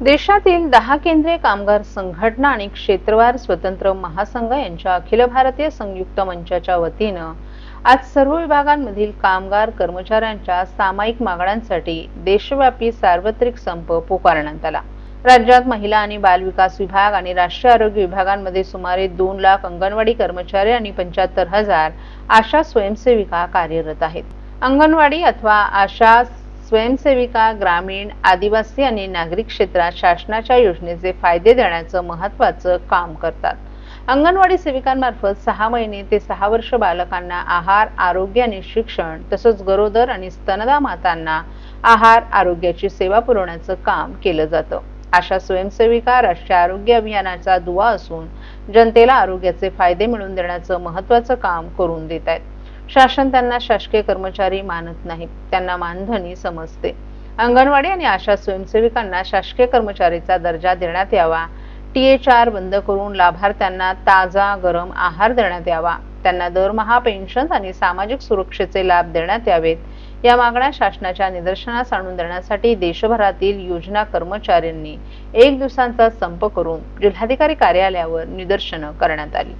देशातील दहा केंद्रीय कामगार संघटना आणि क्षेत्रवार स्वतंत्र महासंघ यांच्या अखिल भारतीय संयुक्त मंचाच्या वतीनं आज सर्व विभागांमधील कामगार कर्मचाऱ्यांच्या सामायिक मागण्यांसाठी देशव्यापी सार्वत्रिक संप पुकारण्यात आला. राज्यात महिला आणि बालविकास विभाग आणि राष्ट्रीय आरोग्य विभागांमध्ये सुमारे दोन लाख अंगणवाडी कर्मचारी आणि पंच्याहत्तर हजार आशा स्वयंसेविका कार्यरत आहेत. अंगणवाडी अथवा आशा स्वयंसेविका ग्रामीण आदिवासी आणि नागरिक क्षेत्रात शासनाच्या योजनेचे फायदे देण्याचं महत्वाचं काम करतात. अंगणवाडी सेविकांमार्फत सहा महिने ते सहा वर्ष बालकांना आहार आरोग्य आणि शिक्षण तसंच गरोदर आणि स्तनदा मातांना आहार आरोग्याची सेवा पुरवण्याचं काम केलं जातं. अशा स्वयंसेविका राष्ट्रीय आरोग्य अभियानाचा दुवा असून जनतेला आरोग्याचे फायदे मिळवून देण्याचं महत्वाचं काम करून देत आहेत. शासन त्यांना शासकीय कर्मचारी मानत नाही त्यांना मानधनी समजते. अंगणवाडी आणि आशा स्वयंसेविकांना शासकीय कर्मचारीचा दर्जा देण्यात यावा. टी एच आर बंद करून लाभार्थ्यांना ताजा गरम आहार देण्यात यावा. त्यांना दरमहा पेन्शन आणि सामाजिक सुरक्षेचे लाभ देण्यात यावेत. या मागण्या शासनाच्या निदर्शनास आणून देण्यासाठी देशभरातील योजना कर्मचाऱ्यांनी एक दिवसांचा संप करून जिल्हाधिकारी कार्यालयावर निदर्शनं करण्यात आली.